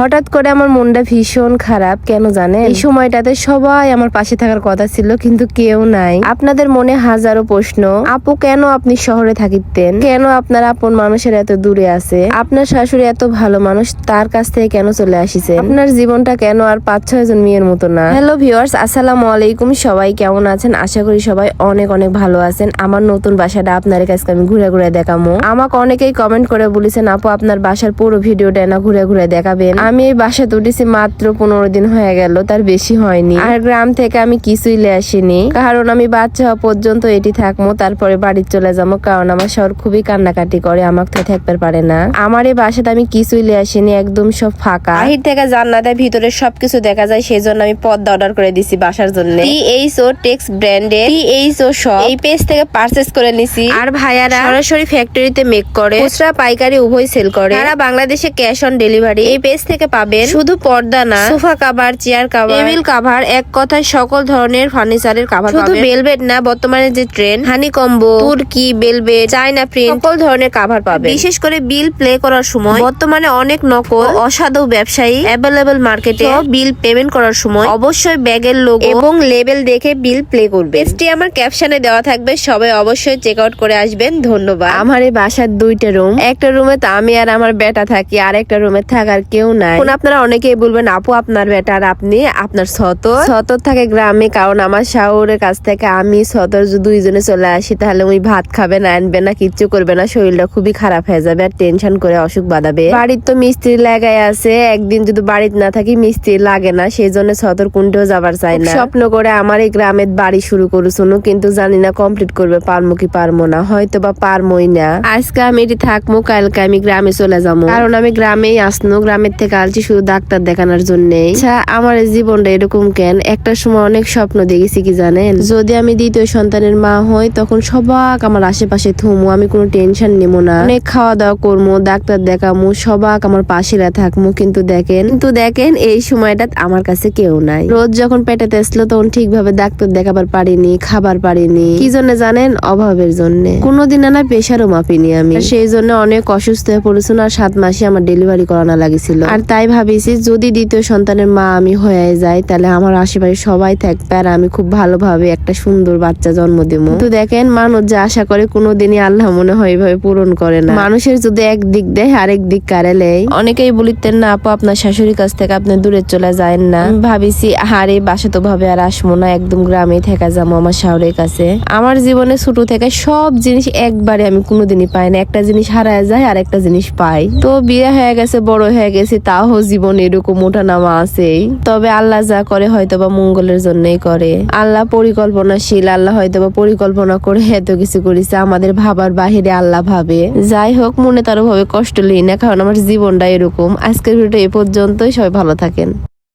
হঠাৎ করে আমার মনটা ভীষণ খারাপ, কেন জানে এই সময়টাতে সবাই আমার পাশে থাকার কথা ছিল, কিন্তু কেউ নাই। আপনাদের মনে হাজারো প্রশ্ন, আপু, কেন আপনি শহরে থাকিতেন? কেন আপনার আপন মানুষের এত দূরে আছে? আপনার শাশুড়ি এত ভালো মানুষ, তার কাছ থেকে কেন চলে আসিছে? আপনার জীবনটা কেন আর পাঁচ, ছয় জন মেয়ের মতো না? হ্যালো ভিউয়ার্স আসসালামু আলাইকুম। সবাই কেমন আছেন? আশা করি সবাই অনেক অনেক ভালো আছেন। আমার নতুন বাসাটা আপনার কাছে আমি ঘুরে ঘুরে দেখামো। আমাকে অনেকেই কমেন্ট করে বলেছেন, আপু, আপনার বাসার পুরো ভিডিওটা না ঘুরে ঘুরে দেখাবেন? আমি এই বাসাতে উঠেছি মাত্র পনেরো দিন হয়ে গেল তার বেশি হয়নি। আর গ্রাম থেকে আমি কিছুই লে আসিনি। কারণ আমি বাচ্চা হওয়া পর্যন্ত এটি থাকব তারপরে বাড়ি চলে যাব কারণ আমার শহর খুবই কান্নাকাটি করে আমাকে তো থাকতে পারে না। আমার এই বাসাতে আমি কিছুই লে আসিনি একদম সব ফাঁকা। বাহির থেকে জান্নাতের ভিতরে সবকিছু দেখা যায় সেই জন্য আমি পদ্মা অর্ডার করে দিছি বাসার জন্য। ও টেক্স এইচ ও এই পেজ থেকে করে নিছি। আর ভাইয়ারা সরাসরি ফ্যাক্টরিতে মেক করে খুচরা পাইকারি উভয় সেল করে। তারা বাংলাদেশে ক্যাশ অন ডেলিভারি এই পেজ থেকে পাবেন শুধু পর্দা না sofa cover chair cover table cover এক কথায় সকল ধরনের ফার্নিচারের কাভার শুধু বেলবেট না বর্তমানে যে ট্রেন হানি কম্বো তুর্কি বেলবেট চায়না প্রিন্ট সকল ধরনের কাভার পাবে বিশেষ করে বিল প্লে করার সময় বর্তমানে অনেক নকল অসাধু ব্যবসায়ী অ্যাভেলেবল মার্কেটে বিল পেমেন্ট করার সময় অবশ্যই ব্যাগের লোক এবং লেবেল দেখে বিল প্লে করবে পেজটি আমার ক্যাপশনে দেওয়া থাকবে সবাই অবশ্যই চেক আউট করে আসবেন ধন্যবাদ। আমার এই বাসার দুইটা রুম একটা রুমে তো আমি আর আমার বেটা থাকি আর একটা রুমে থাকার কেউ নাই। এখন আপনারা অনেকেই বলবেন আপু আপনার বেটা আর আপনি আপনার সতর? সতর থাকে গ্রামে কারণ আমার শাহরের কাছ থেকে আমি সতর দুইজনে চলে আসি তাহলে ভাত খাবে না আনবে না কিচ্ছু করবে না শরীরটা খুবই খারাপ হয়ে যাবে আর টেনশন করে অসুখ বাঁধাবে। বাড়ির তো মিস্ত্রি লাগাই আছে একদিন যদি বাড়িতে না থাকি মিস্ত্রি লাগে না সেই জন্য সতর কুণ্ঠেও যাবার চাই না। স্বপ্ন করে আমার এই গ্রামের বাড়ি শুরু করুন কিন্তু জানি না কমপ্লিট করবে পারমো কি পারমো না হয়তো বা পারমোই না। আজকে আমি এটি থাকব কালকে আমি গ্রামে চলে যাব। কারণ আমি গ্রামেই আসনো গ্রামের থেকে আলছি শুধু ডাক্তার দেখানোর জন্য আচ্ছা আমার জীবনটা এরকম কেন? একটা সময় অনেক স্বপ্ন দেখেছি কি জানেন? যদি আমি দ্বিতীয় সন্তানের মা হই, তখন সবাক আমার আশেপাশে থুমু, আমি কোনো টেনশন নেব না। অনেক খাওয়া দাওয়া করব ডাক্তার দেখামু, সবাক আমার পাশেরা থাকমু। কিন্তু দেখেন কিন্তু দেখেন, এই সময়টা আমার কাছে কেউ নাই। রোজ যখন পেটেতে আসলো তখন ঠিকভাবে ডাক্তার দেখাবার পারিনি, খাবার পারিনি। কি জন্য জানেন? অভাবের জন্য। কোনোদিন না প্রেশারও মাপিনি আমি। সেই জন্য অনেক অসুস্থ হয়ে পড়েছিল আর সাত মাসে আমার ডেলিভারি করানো লাগিছিল। আর তাই ভাবিছি যদি দ্বিতীয় সন্তানের মা আমি হয়ে যাই, তাহলে আমার আশেপাশে সবাই থাকবে আর আমি খুব ভালোভাবে একটা সুন্দর বাচ্চা জন্ম দেবো তো দেখেন, মানুষ যা আশা করে কোনোদিনই আল্লাহ মনে হয় এভাবে পূরণ করে না। মানুষের যদি এক দিক দেয়, আরেক দিক কারেলেই অনেকেই বলিতেন, না আপু, আপনার শাশুড়ির কাছ থেকে আপনি দূরে চলে যায় না। ভাবিছি আরে বাসা তো ভাবে আর আসব না, একদম গ্রামে থেকে যাব আমার শাহরের কাছে। আমার জীবনে ছোট থেকে সব জিনিস একবারে আমি কোনোদিনই পাই না। একটা জিনিস হারায় যায় আর একটা জিনিস পাই। তো বিয়ে হয়ে গেছে, বড় হয়ে গেছে তাও জীবন এরকম ওঠা নামা আছেই। তবে আল্লাহ যা করে হয়তো বা মঙ্গলের জন্যই করে। আল্লাহ পরিকল্পনাশীল, আল্লাহ হয়তোবা পরিকল্পনা করে এত কিছু করেছে, আমাদের ভাবার বাহিরে আল্লাহ ভাবে। যাই হোক, মনে তারও ভাবে কষ্ট লই না, কারণ আমার জীবনটা এরকম। আজকের ভিডিও এ পর্যন্তই, সবাই ভালো থাকেন।